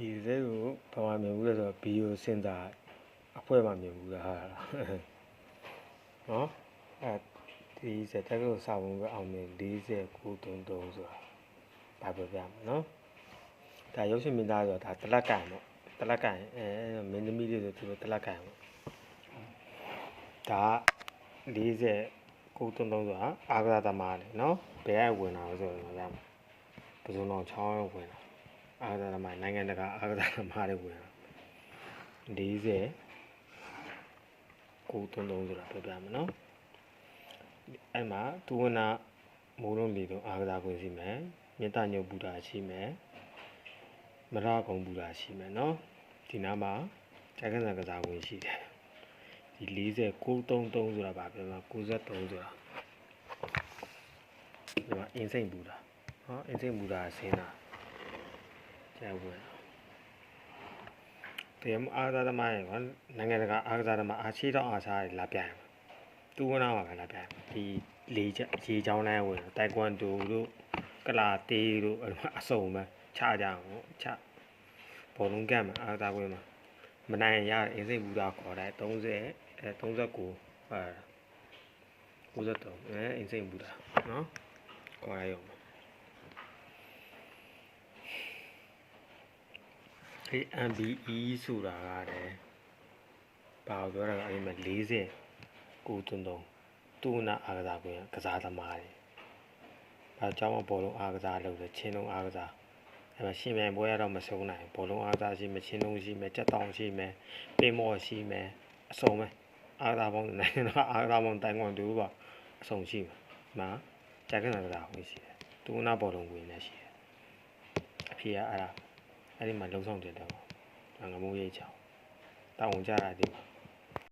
ဒီစဲကိုဘာမှမြင်ဘူးလဲဆိုတော့ဘီယိုစင်တာအဖွဲမှမြင်ဘူးလားဟာလားနော်အဲဒီစက်တက်ကိုစာဝင်ပဲအောင်မြင်4933ဆိုတာဘာပြောပြမလဲနော်ဒါရုပ်ရှင်မင်းသားဆိုတော့ဒါတလက်ကန်ပေါ့တလက်ကန်အဲမင်းသမီးလေးဆိုသူတို့တလက်ကန်ပေါ့ဒါ4933ဆိုတာအာဂရသမားလေနော်ဘယ်ကဝင်တာလဲဆိုတော့ရမှာဘယ်စုံတော့ချောင်းဝင်တာ အာဂဒသမားနိုင်ငံတကာအာဂဒသမားတွေဝင်တာ40ကိုသုံးသုံးဆိုတာပြောပြမယ်နော်အဲ့မှာဒုဝနာမိုးလုံးလီတော့အာဂဒခွင့်ရှိမယ်မေတ္တာညုတ်ပူတာရှိမယ်မရကုံပူတာရှိမယ်နော်ဒီနားမှာဇာကနကစားခွင့်ရှိတယ်ဒီ40 933ဆိုတာဗာပြောမှာ93ဆိုတာဒီမှာအင်းစိမ့်ပူတာဟောအင်းစိမ့်ပူတာဆင်းတာ ကျဲဝင်တယ်မအားသာသမားရေကနိုင်ငံတကာအားကစားသမားအားချီတော့အားစားတွေလာပြိုင်တူဝနာမှာပဲလာပြိုင်ဒီလေးချက်ရေချောင်းတိုင်းဝင်တိုင်ကွမ်ဒိုတို့ကလာတေးတို့အဲ့လိုအစုံပဲချကြအောင်ချဘောလုံးကတ်မှာအားသာခွင့်မှာမနိုင်ရအင်းစိတ်ဘူးတာခေါ်တယ်30အဲ39ဟာ93အဲအင်းစိတ်ဘူးတာနော်ခေါ်ရအောင် ဒီ MBE ဆိုတာကလည်းဘာလို့ပြောတာလဲအဲ့ဒီမှာ40ကိုတွန်းတုံးတူနာအားကစားကွင်းကစားသမားတွေ။ဘာကြောင့်မဘောလုံးအားကစားလုပ်လဲချင်းလုံးအားကစားအဲ့မှာရှင်မြိုင်ပွဲရတော့မဆုံးနိုင်ဘောလုံးအားကစားရှိမယ်ချင်းလုံးရှိမယ်ကြက်တောင်ရှိမယ်ပင်မော်ရှိမယ်အစုံပဲအားကစားပေါင်းနိုင်ငံတော်အားကစားပေါင်းတိုင်ကွန်တူပါအစုံရှိမှာ။မှာဂျက်ကနာကစားဝင်ရှိတယ်။တူနာဘောလုံးကွင်းလည်းရှိတယ်။အဖေကအဲ့ဒါ အဲ့ဒီမှာလုံဆောင်တင်တယ်ပေါ့ငါငမိုးရိတ်ချောင်းတောင်းဝင်ကြတာဒီမှာ